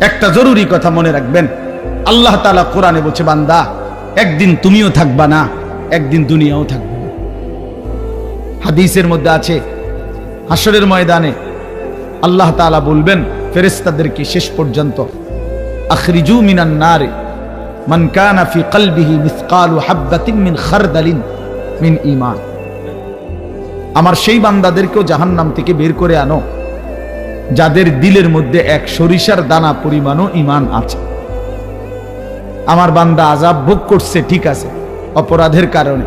একটা জরুরি কথা মনে রাখবেন। আল্লাহ তালা কোরআনে বলছে, বান্দা, একদিন তুমিও থাকবা না, একদিন দুনিয়াও থাকবে। হাদিসের মধ্যে আছে হাসরের ময়দানে আল্লাহ তাআলা বলবেন, ফেরেশতাদেরকে শেষ পর্যন্ত, আখরিজু মিনান নারে, মান কলবিহি মিসকালু হাববাতিন মিন খারদালিন মিন ঈমান। আমার সেই বান্দাদেরকেও জাহান্নাম থেকে বের করে আনো। যাদের দিলের মধ্যে এক সরিষার দানা পরিমাণও ঈমান আছে। আমার বান্দা আজাব ভোগ করছে, ঠিক আছে, অপরাধের কারণে।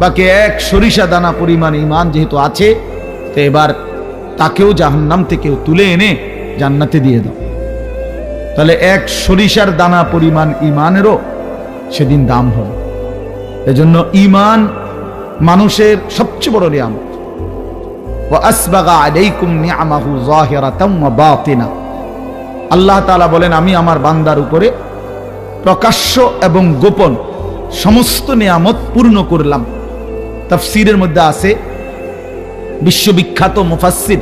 বাকি এক সরিষা দানা পরিমাণ ঈমান যেহেতু আছে, তো এবার তাকেও জাহান্নাম থেকে তুলে এনে জান্নাতে দিয়ে দাও। তাহলে এক সরিষার দানা পরিমাণ ইমানেরও সেদিন দাম হবে। এজন্য ইমান মানুষের সবচেয়ে বড় নিয়ামত। আল্লাহ বলেন, আমি আমার বান্দার উপরে প্রকাশ্য এবং গোপন সমস্ত নিয়ামত পূর্ণ করলাম। তাফসীরের মধ্যে আছে বিশ্ববিখ্যাত মুফাসসির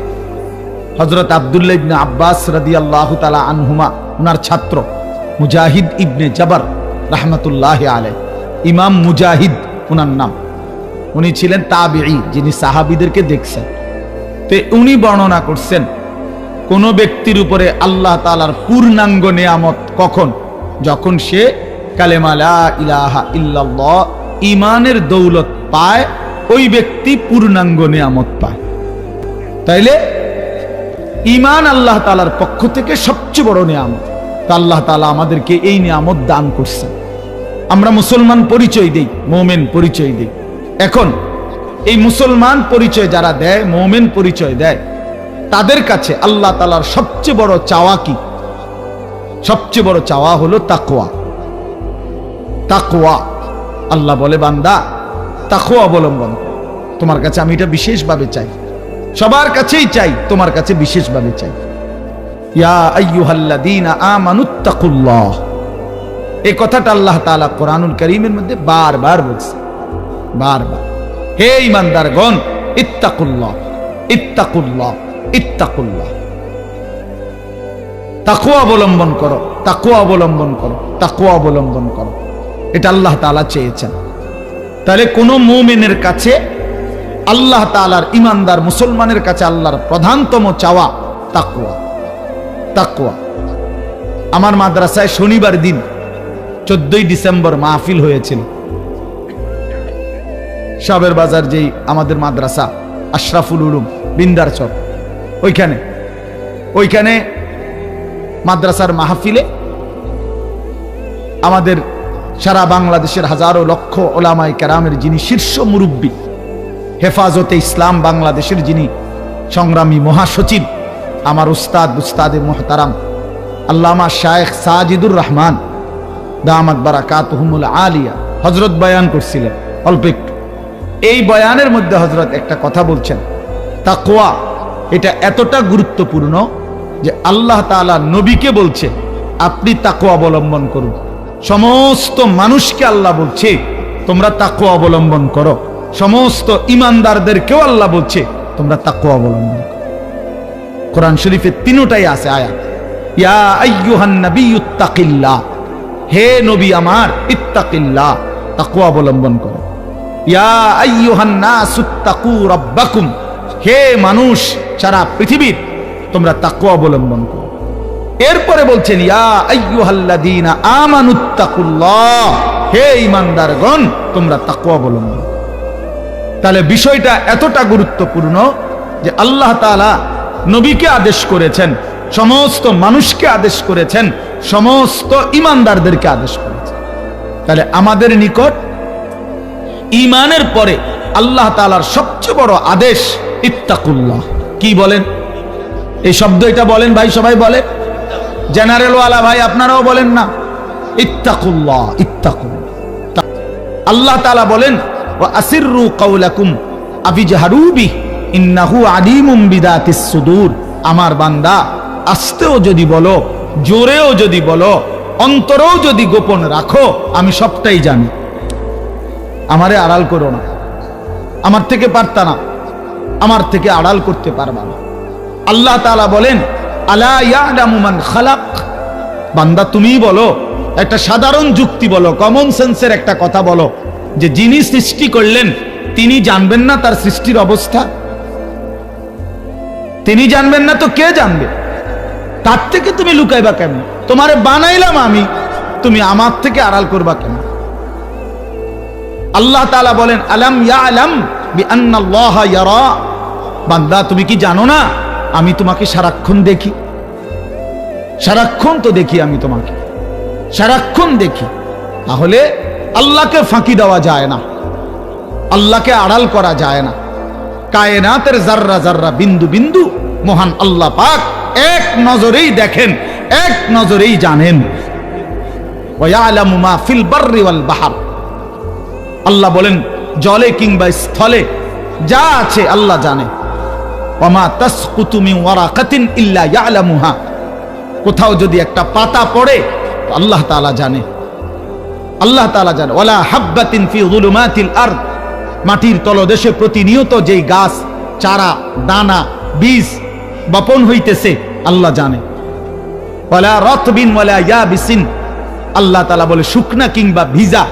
হযরত আবদুল্লা ইবনে আব্বাস রাদিয়াল্লাহু তাআলা আনহুমা ওনার ছাত্র মুজাহিদ ইবনে জাবার রাহমাতুল্লাহ আলে ইমাম মুজাহিদ ওনার নাম। উনি ছিলেন তাবিঈ, যিনি সাহাবিদেরকে দেখছেন। তে উনি বর্ণনা করছেন, কোন ব্যক্তির উপরে আল্লাহ তাআলার পূর্ণাঙ্গ নিয়ামত কখন? যখন সে কালেমা লা ইলাহা ইল্লাল্লাহ ইমানের দৌলত পায়, ওই ব্যক্তি পূর্ণাঙ্গ নিয়ামত পায়। তাইলে ইমান আল্লাহ তালার পক্ষ থেকে সবচেয়ে বড় নিয়ামত। আল্লাহ তালা আমাদেরকে এই নিয়ামত দান করছেন। আমরা মুসলমান পরিচয় দিই, মোমেন পরিচয় দিই। এখন এই মুসলমান পরিচয় যারা দেয়, মোমেন পরিচয় দেয়, তাদের কাছে আল্লাহ তালার সবচেয়ে বড় চাওয়া কি? সবচেয়ে বড় চাওয়া হলো তাকোয়া তাকোয়া আল্লাহ বলে, বান্দা তাকোয়া অবলম্বন তোমার কাছে আমি এটা বিশেষভাবে চাই। সবার কাছেই চাই, তোমার কাছে বিশেষভাবে চাই। এই কথাটা আল্লাহ তাআলা কোরআনুল করিমের মধ্যে বারবার বলছে। বারবার। হে ঈমানদারগণ ইত্তাকুল্লাহ ইত্তাকুল্লাহ ইত্তাকুল্লাহ। তাকুয়া অবলম্বন করো তাকুয়া অবলম্বন করো তাকুয়া অবলম্বন করো। এটা আল্লাহ তাআলা চেয়েছেন। তাহলে কোন মুমিনের কাছে আল্লাহ তাআলার ইমানদার মুসলমানের কাছে আল্লাহর প্রধানতম চাওয়া তাকুয়া তাকুয়া আমার মাদ্রাসায় শনিবার দিন চোদ্দই ডিসেম্বর মাহফিল হয়েছিল। সাবের বাজার যেই আমাদের মাদ্রাসা, আশরাফুল উলুম, বিন্দার চক ওইখানে ওইখানে মাদ্রাসার মাহফিলে আমাদের সারা বাংলাদেশের হাজারো লক্ষ ওলামাই কেরামের যিনি শীর্ষ মুরব্বী, হেফাজতে ইসলাম বাংলাদেশের যিনি সংগ্রামী মহাসচিব, আমার উস্তাদ, উস্তাদে মোহতারাম, আল্লামা শায়েখ সাজিদুর রহমান, দামাত বারাকাতহুমুল আলিয়া হজরত বয়ান করছিলেন। অল্প একটু। এই বয়ানের মধ্যে হজরত একটা কথা বলছেন। তাকোয়া এটা এতটা গুরুত্বপূর্ণ যে আল্লাহ তাআলা নবীকে বলছে, আপনি তাকোয়া অবলম্বন করুন। সমস্ত মানুষকে আল্লাহ বলছে, তোমরা তাকোয়া অবলম্বন করো। সমস্ত ইমানদারদেরকেও আল্লাহ বলছে, তোমরা তাকোয়া অবলম্বন করো। কোরআন শরীফের তিনটাই আছে আয়াত। ইয়া আইয়ুহান নাবিয়্যুত্তাকিল্লাহ হে নবী আমার, ইত্তাকিল্লাহ, তাকওয়া অবলম্বন করো। হে মানুষ, সারা পৃথিবীর, তোমরা তাকওয়া অবলম্বন করো। এরপরে বলছেন হে ঈমানদারগণ, তোমরা তাকওয়া অবলম্বন তাহলে বিষয়টা এতটা গুরুত্বপূর্ণ যে আল্লাহ তাআলা নবীকে আদেশ করেছেন, সমস্ত মানুষকে আদেশ করেছেন, সমস্ত ইমানদারদেরকে আদেশ করেছেন। তাহলে আমাদের নিকট ইমানের পরে আল্লাহ তাআলার সবচেয়ে বড় আদেশ, ইত্তাকুল্লাহ। কি বলেন? এই শব্দ এটা বলেন ভাই, সবাই বলে? জেনারেল ওয়ালা ভাই, আপনারাও বলেন না। ইত্তাকুল্লাহ ইত্তাকুল্লাহ। আল্লাহ তালা বলেন, ওয়া আসিররু কাওলাকুম আফিজহারু বি ইন্নাহু আলিমুম বিদাতিস আমার বান্দা, আস্তেও যদি বলো, জোরেও যদি বলো, অন্তরেও যদি গোপন রাখো, আমি সবটাই জানি। আমারে আড়াল করো না। আমার থেকে পারতা না। আমার থেকে আড়াল করতে পারবা না। আল্লাহ তাআলা বলেন, আলা ইয়ালামু মান খালাক? বান্দা, তুমিই বলো, একটা সাধারণ যুক্তি বলো কমন সেন্সের একটা কথা বলো, যে যিনি সৃষ্টি করলেন, তিনি জানবেন না তার সৃষ্টির অবস্থা? তিনি জানবেন না তো কে জানবে? তার থেকে তুমি লুকাইবা কেন তোমারে বানাইলাম আমি, তুমি আমার থেকে আড়াল করবা কেন আল্লাহ তাআলা বলেন, আলাম ইয়া আলাম বান্দা, তুমি কি জানো না? আমি তোমাকে সারাক্ষণ দেখি। সারাক্ষণ তো দেখি আমি তোমাকে। সারাক্ষণ দেখি। তাহলে আল্লাহকে ফাঁকি দেওয়া যায় না। আল্লাহকে আড়াল করা যায় না। কায়নাতের জাররা জাররা বিন্দু বিন্দু, মহান আল্লাহ পাক এক নজরেই দেখেন, এক নজরেই জানেন। ওয়ালামু মা ফিল বাহার। আল্লাহ বলেন, জলে কিংবা স্থলে যা আছে আল্লাহ জানে। ইল্লা কোথাও যদি একটা পাতা পড়ে আল্লাহ তাআলা জানে। আল্লাহ তাআলা জানে, ওয়ালা হাব্বাতিন আরদ। মাটির তলদেশে প্রতিনিয়ত যেই গাছ, চারা, দানা, বীজ বপন হইতেছে, আল্লাহ জানে। ওয়ালা রতবিন, ওয়ালা ইয়াবিসিন। আল্লাহ তাআলা বলে, শুকনা কিংবা ভিজা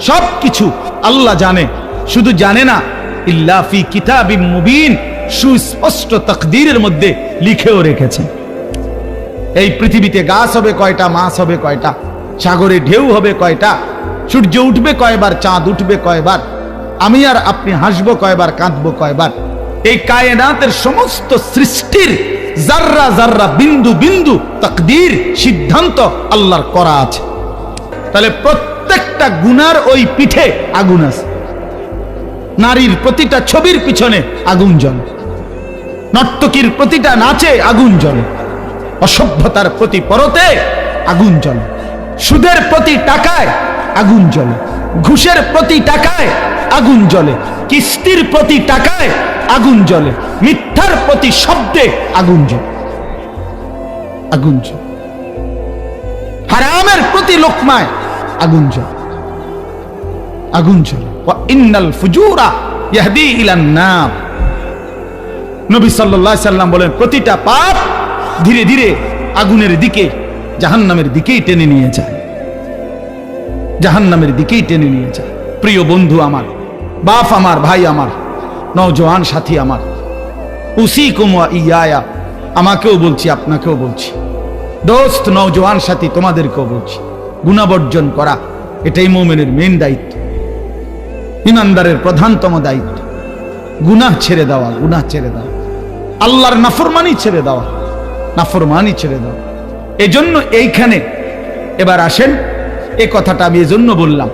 সব কিছু আল্লাহ জানে। শুধু জানে না, ইল্লা ফি কিতাবিম মুবিন, সুস্পষ্ট তকদিরের মধ্যে লিখেও রেখেছে। এই পৃথিবীতে গাছ হবে কয়টা, মাছ হবে কয়টা, সাগরে ঢেউ হবে কয়টা, সূর্য উঠবে কয়বার, চাঁদ উঠবে কয়বার, আমি আর আপনি হাসবো কয়বার, কাঁদবো কয়বার। এই কায়নাতের সমস্ত সৃষ্টির জাররা জাররা বিন্দু বিন্দু তকদির সিদ্ধান্ত আল্লাহর করা আছে। তাহলে প্রত্যেকটা গুনার ওই পিঠে আগুন আছে। নারীর প্রতিটা ছবির পিছনে আগুন জ্বলে। নর্তকীর প্রতিটা নাচে আগুন জ্বলে। অসভ্যতার প্রতি পরতে আগুন জ্বলে। সুদের প্রতি টাকায় আগুন জ্বলে। ঘুষের প্রতি টাকায় আগুন জ্বলে। কিস্তির প্রতি টাকায় আগুন জ্বলে। মিথ্যার প্রতি শব্দে আগুন জ্বলে। আগুন জ্বলে। হারামের প্রতি লোকমায় আগুন জ্বলে। আগুন নার। নবী সাল্লাম বলেন, প্রতিটা পাপ ধীরে ধীরে আগুনের দিকে, জাহান্নামের দিকেই টেনে নিয়ে যায়। জাহান্নামের দিকেই টেনে নিয়ে যায়। প্রিয় বন্ধু আমার, বাপ আমার, ভাই আমার, নওজোয়ান সাথী আমার উসি কুমা ইয়ায়া, আমাকেও বলছি, আপনাকেও বলছি। দোস্ত, নওজোয়ান সাথী, তোমাদেরকেও বলছি। গুণাবর্জন করা, এটাই মোমেনের মেন দায়িত্ব। ইমানদারের প্রধানতম দায়িত্ব। গুনাহ ছেড়ে দেওয়া, গুনাহ ছেড়ে দেওয়া। আল্লাহর নাফরমানি ছেড়ে দেওয়া, নাফরমানি ছেড়ে দেওয়া। এজন্য এইখানে এবার আসেন, এ কথাটা আমি এজন্য বললাম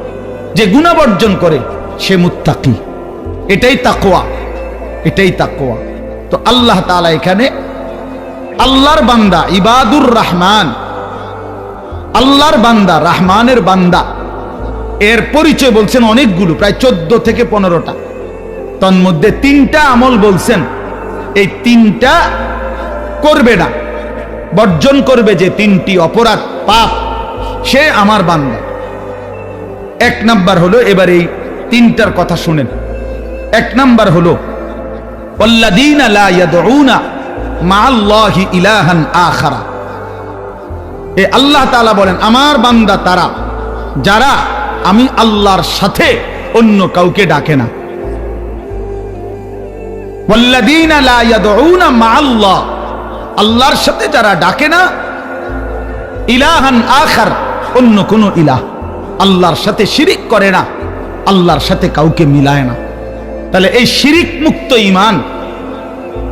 যে গুণাবর্জন করে সে মুত্তাকি। এটাই তাকোয়া এটাই তাকোয়া তো আল্লাহ তালা এখানে আল্লাহর বান্দা ইবাদুর রহমান, আল্লাহর বান্দা, রহমানের বান্দা এর পরিচয় বলছেন অনেকগুলো, প্রায় চোদ্দ থেকে পনেরোটা। তন্মধ্যে তিনটা আমল বলছেন, এই তিনটা করবে না। বর্জন করবে যে তিনটি অপরাধ, পাপ, সে আমার বান্দা। এক নাম্বার হলো, এবার এই তিনটার কথা শুনেন। এক নাম্বার হলো আল্লাহ বলেন, আমার বান্দা তারা, যারা আমি আল্লাহর সাথে অন্য কাউকে ডাকে না। আল্লাহর সাথে যারা ডাকে না, ইলাহান আখার, অন্য কোন ইলাহ। আল্লাহর সাথে শিরিক করে না, আল্লাহর সাথে কাউকে মিলায় না। তাহলে এই শিরিক মুক্ত ইমান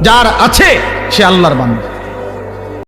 যার আছে, সে আল্লাহর বান্ধব